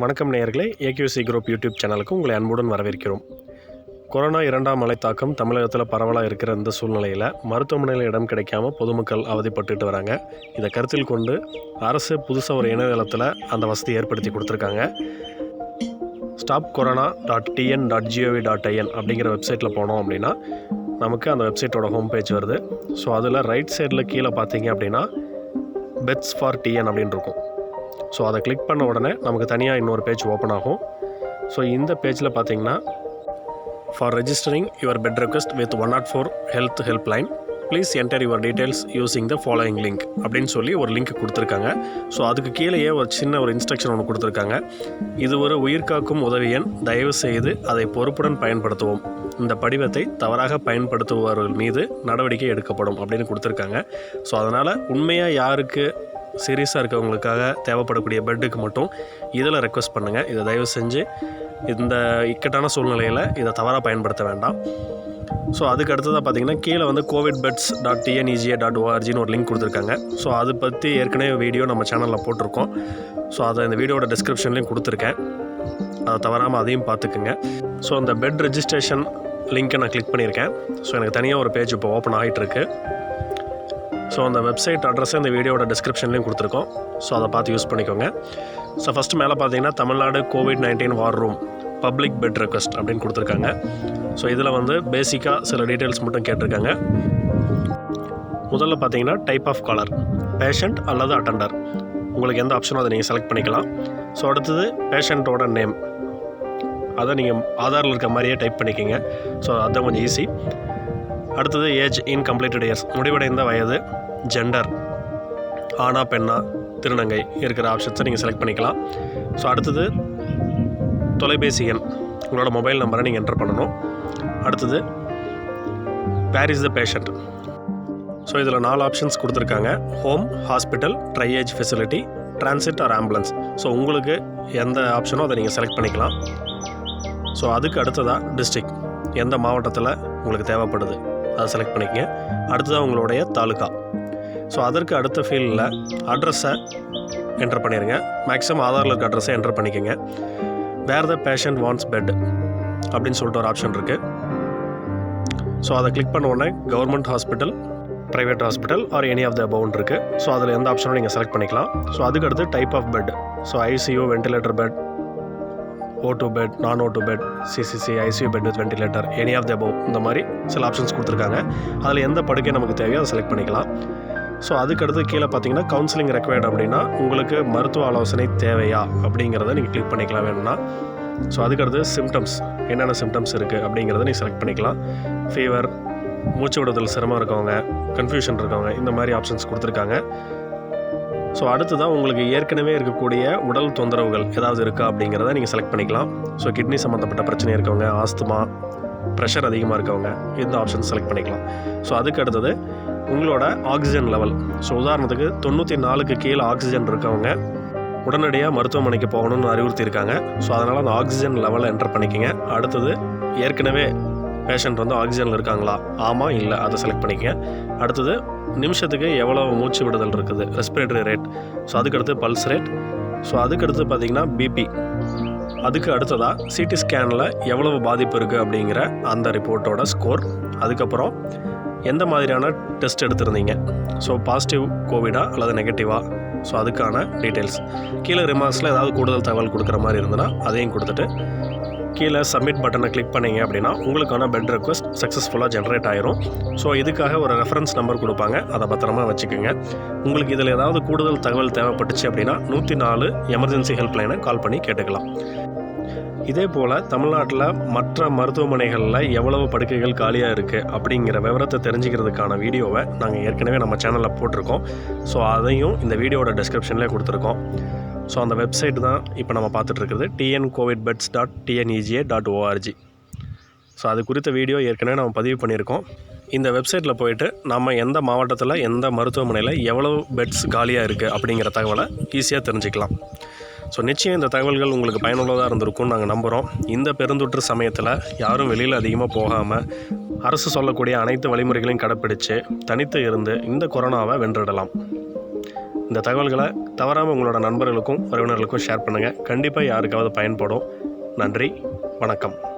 வணக்கம் நேயர்களே ஏகியூசி group YouTube சேனலுக்கு உங்களை அன்புடன் வரவேற்கிறோம். கொரோனா இரண்டாம் அலை தாக்கம் தமிழகத்தில் பரவலாக இருக்கிற இந்த சூழ்நிலையில் மருத்துவமனையில் இடம் கிடைக்காம பொதுமக்கள் அவதிப்பட்டுட்டு வராங்க. இதை கருத்தில் கொண்டு அரசு புதுசாக ஒரு இணையதளத்தில் அந்த வசதி ஏற்படுத்தி கொடுத்துருக்காங்க. Stop corona dot TN dot GOV dot IN அப்படிங்கிற வெப்சைட்டில் போனோம் அப்படின்னா நமக்கு அந்த வெப்சைட்டோட ஹோம் பேஜ் வருது. ஸோ அதில் ரைட் சைடில் கீழே பார்த்தீங்க அப்படின்னா பெட்ஸ் ஃபார் டிஎன் அப்படின்னு இருக்கும். ஸோ அதை கிளிக் பண்ண உடனே நமக்கு தனியாக இன்னொரு பேஜ் ஓப்பன் ஆகும். ஸோ இந்த பேஜில் பார்த்தீங்கன்னா for registering your bed request with one not four health helpline please enter your details using the following link அப்படின்னு சொல்லி ஒரு லிங்க் கொடுத்துருக்காங்க. ஸோ அதுக்கு கீழேயே ஒரு சின்ன ஒரு இன்ஸ்ட்ரக்ஷன் ஒன்று கொடுத்துருக்காங்க. இது ஒரு உயிர்காக்கும் உதவி எண். தயவு செய்து அதை பொறுப்புடன் பயன்படுத்துவோம். இந்த படிவத்தை தவறாக பயன்படுத்துபவர்கள் மீது நடவடிக்கை எடுக்கப்படும் அப்படின்னு கொடுத்துருக்காங்க. ஸோ அதனால் உண்மையாக யாருக்கு சீரியஸாக இருக்கவங்களுக்காக தேவைப்படக்கூடிய பெட்டுக்கு மட்டும் இதில் ரெக்வஸ்ட் பண்ணுங்கள் இதை தயவு செஞ்சு இந்த இக்கட்டான சூழ்நிலையில் இதை தவறாக பயன்படுத்த வேண்டாம். ஸோ அதுக்கு அடுத்ததாக பார்த்தீங்கன்னா கீழே வந்து covid beds dot TNEGA dot ஓஆர்ஜின்னு ஒரு லிங்க் கொடுத்துருக்காங்க. ஸோ அதை பற்றி ஏற்கனவே வீடியோ நம்ம சேனலில் போட்டிருக்கோம். ஸோ அதை இந்த வீடியோட டிஸ்கிரிப்ஷன்லேயும் கொடுத்துருக்கேன். அதை தவறாமல் அதையும் பார்த்துக்குங்க ஸோ அந்த பெட் ரெஜிஸ்ட்ரேஷன் லிங்க்கை நான் கிளிக் பண்ணியிருக்கேன். ஸோ எனக்கு தனியாக ஒரு பேஜ் இப்போ ஓப்பன் ஆகிட்டுருக்கு ஸோ அந்த வெப்சைட் அட்ரஸ் இந்த வீடியோட டிஸ்கிரிப்ஷன்லேயும் கொடுத்துருக்கோம். ஸோ அதை பார்த்து யூஸ் பண்ணிக்கோங்க. ஸோ ஃபஸ்ட்டு மேலே பார்த்தீங்கன்னா Tamil Nadu covid nineteen war room public bed request அப்படின்னு கொடுத்துருக்காங்க. ஸோ இதில் வந்து பேசிக்காக சில டீட்டெயில்ஸ் மட்டும் கேட்டிருக்காங்க. முதல்ல பார்த்தீங்கன்னா டைப் ஆஃப் காலர் பேஷண்ட் அல்லது அட்டண்டர் உங்களுக்கு எந்த ஆப்ஷனோ அதை நீங்கள் செலக்ட் பண்ணிக்கலாம். ஸோ அடுத்தது பேஷண்ட்டோட நேம் அதை நீங்கள் ஆதாரில் இருக்க மாதிரியே டைப் பண்ணிக்கோங்க. ஸோ அதுதான் கொஞ்சம் ஈஸி அடுத்தது ஏஜ் இன்கம்ப்ளீட்டட் இயர்ஸ். முடிவடைந்த வயது ஜெண்டர் ஆனா பெண்ணா திருநங்கை இருக்கிற ஆப்ஷன்ஸை நீங்கள் செலக்ட் பண்ணிக்கலாம். ஸோ அடுத்தது தொலைபேசி எண். உங்களோட மொபைல் நம்பரை நீங்கள் என்டர் பண்ணணும். அடுத்தது where is the patient so இதில் நாலு ஆப்ஷன்ஸ் கொடுத்துருக்காங்க. Home hospital triage facility transit or ambulance so உங்களுக்கு எந்த ஆப்ஷனோ அதை நீங்கள் செலக்ட் பண்ணிக்கலாம். ஸோ அதுக்கு அடுத்ததாக டிஸ்ட்ரிக்ட் எந்த மாவட்டத்தில் உங்களுக்கு தேவைப்படுது? அதை செலக்ட் பண்ணிக்கங்க. அடுத்ததாக உங்களுடைய தாலுகா. ஸோ அதற்கு அடுத்த ஃபீல்டில் அட்ரஸை என்டர் பண்ணிடுங்க மேக்ஸிமம் ஆதாரில் இருக்க அட்ரஸை என்டர் பண்ணிக்கோங்க. Where the patient wants bed அப்படின்னு சொல்லிட்டு ஒரு ஆப்ஷன் இருக்குது ஸோ அதை கிளிக் பண்ண உடனே government hospital private hospital or any of the abound இருக்குது ஸோ அதில் எந்த ஆப்ஷனும் நீங்கள் செலக்ட் பண்ணிக்கலாம். ஸோ அதுக்கு அடுத்து type of bed so ICU ventilator bed O two bed non O two bed CCC ICU bed with ventilator any of the above இந்த மாதிரி சில ஆப்ஷன்ஸ் கொடுத்துருக்காங்க. அதில் எந்த படுக்கை நமக்கு தேவையோ அதை செலக்ட் பண்ணிக்கலாம். ஸோ அதுக்கடுத்து கீழே பார்த்தீங்கன்னா கவுன்சிலிங் ரெக்வயர்ட் அப்படின்னா உங்களுக்கு மருத்துவ ஆலோசனை தேவையா அப்படிங்கிறத நீங்கள் கிளிக் பண்ணிக்கலாம் வேணும்னா. ஸோ அதுக்கடுத்து சிம்டம்ஸ் என்னென்ன சிம்டம்ஸ் இருக்குது அப்படிங்கிறத நீங்கள் செலக்ட் பண்ணிக்கலாம். ஃபீவர் மூச்சு விடுதல் சிரமம் இருக்கவங்க கன்ஃபியூஷன் இருக்கவங்க இந்த மாதிரி ஆப்ஷன்ஸ் கொடுத்துருக்காங்க. ஸோ அடுத்ததாக உங்களுக்கு ஏற்கனவே இருக்கக்கூடிய உடல் தொந்தரவுகள் ஏதாவது இருக்கா அப்படிங்கிறத நீங்கள் செலக்ட் பண்ணிக்கலாம். ஸோ கிட்னி சம்மந்தப்பட்ட பிரச்சனை இருக்கவங்க ஆஸ்துமா ப்ரெஷர் அதிகமாக இருக்கவங்க இந்த ஆப்ஷன் செலக்ட் பண்ணிக்கலாம். ஸோ அதுக்கு அடுத்தது உங்களோட ஆக்சிஜன் லெவல் ஸோ உதாரணத்துக்கு தொண்ணூற்றி நாலுக்கு கீழே ஆக்சிஜன் இருக்கவங்க உடனடியாக மருத்துவமனைக்கு போகணும்னு அறிவுறுத்தியிருக்காங்க ஸோ அதனால் அந்த ஆக்சிஜன் லெவலை என்டர் பண்ணிக்கங்க. அடுத்தது ஏற்கனவே பேஷண்ட் வந்து ஆக்சிஜனில் இருக்காங்களா? ஆமாம் இல்லை. அதை செலக்ட் பண்ணிக்கங்க. அடுத்தது நிமிஷத்துக்கு எவ்வளோ மூச்சு விடுதல் இருக்குது? ரெஸ்பிரேட்டரி ரேட் ஸோ அதுக்கடுத்து பல்ஸ் ரேட் ஸோ அதுக்கடுத்து பார்த்தீங்கன்னா பிபி அதுக்கு அடுத்ததாக சிடி ஸ்கேனில் எவ்வளவு பாதிப்பு இருக்குது அப்படிங்கிற அந்த ரிப்போர்ட்டோட ஸ்கோர் அதுக்கப்புறம் எந்த மாதிரியான டெஸ்ட் எடுத்திருந்தீங்க? ஸோ பாசிட்டிவ் கோவிடா அல்லது நெகட்டிவா ஸோ அதுக்கான டீட்டெயில்ஸ் கீழே ரிமார்க்ஸில் ஏதாவது கூடுதல் தகவல் கொடுக்குற மாதிரி இருந்ததுன்னா அதையும் கொடுத்துட்டு கீழே சப்மிட் பட்டனை கிளிக் பண்ணீங்க அப்படின்னா உங்களுக்கான பெட் ரெக்வஸ்ட் சக்ஸஸ்ஃபுல்லாக ஜென்ரேட் ஆயிரும். ஸோ இதுக்காக ஒரு ரெஃபரன்ஸ் நம்பர் கொடுப்பாங்க. அதை பத்திரமா வச்சுக்கோங்க. உங்களுக்கு இதில் ஏதாவது கூடுதல் தகவல் தேவைப்பட்டுச்சு அப்படின்னா நூற்றி நாலு எமர்ஜென்சி ஹெல்ப்லைனை கால் பண்ணி கேட்டுக்கலாம். இதே போல் தமிழ்நாட்டில் மற்ற மருத்துவமனைகளில் எவ்வளவு படுக்கைகள் காலியாக இருக்குது அப்படிங்கிற விவரத்தை தெரிஞ்சுக்கிறதுக்கான வீடியோவை நாங்கள் ஏற்கனவே நம்ம சேனலில் போட்டிருக்கோம். ஸோ அதையும் இந்த வீடியோட டிஸ்கிரிப்ஷன்லேயே கொடுத்துருக்கோம். ஸோ அந்த வெப்சைட் தான் இப்போ நம்ம பார்த்துட்ருக்குறது TN covid beds dot TNEGA dot ORG so அது குறித்த வீடியோ ஏற்கனவே நம்ம பதிவு பண்ணியிருக்கோம். இந்த வெப்சைட்டில் போயிட்டு நம்ம எந்த மாவட்டத்தில் எந்த மருத்துவமனையில் எவ்வளவு பெட்ஸ் காலியாக இருக்குது அப்படிங்கிற தகவலை ஈஸியாக தெரிஞ்சுக்கலாம். ஸோ நிச்சயம் இந்த தகவல்கள் உங்களுக்கு பயனுள்ளதாக இருந்திருக்கும்னு நாங்கள் நம்புகிறோம் இந்த பெருந்தொற்று சமயத்தில் யாரும் வெளியில் அதிகமாக போகாமல் அரசு சொல்லக்கூடிய அனைத்து வழிமுறைகளையும் கடைப்பிடிச்சு தனித்து இருந்து இந்த கொரோனாவை வென்றிடலாம். இந்த தகவல்களை தவறாமல் உங்களோட நண்பர்களுக்கும் உறவினர்களுக்கும் ஷேர் பண்ணுங்கள் கண்டிப்பாக யாருக்காவது பயன்படும். நன்றி வணக்கம்.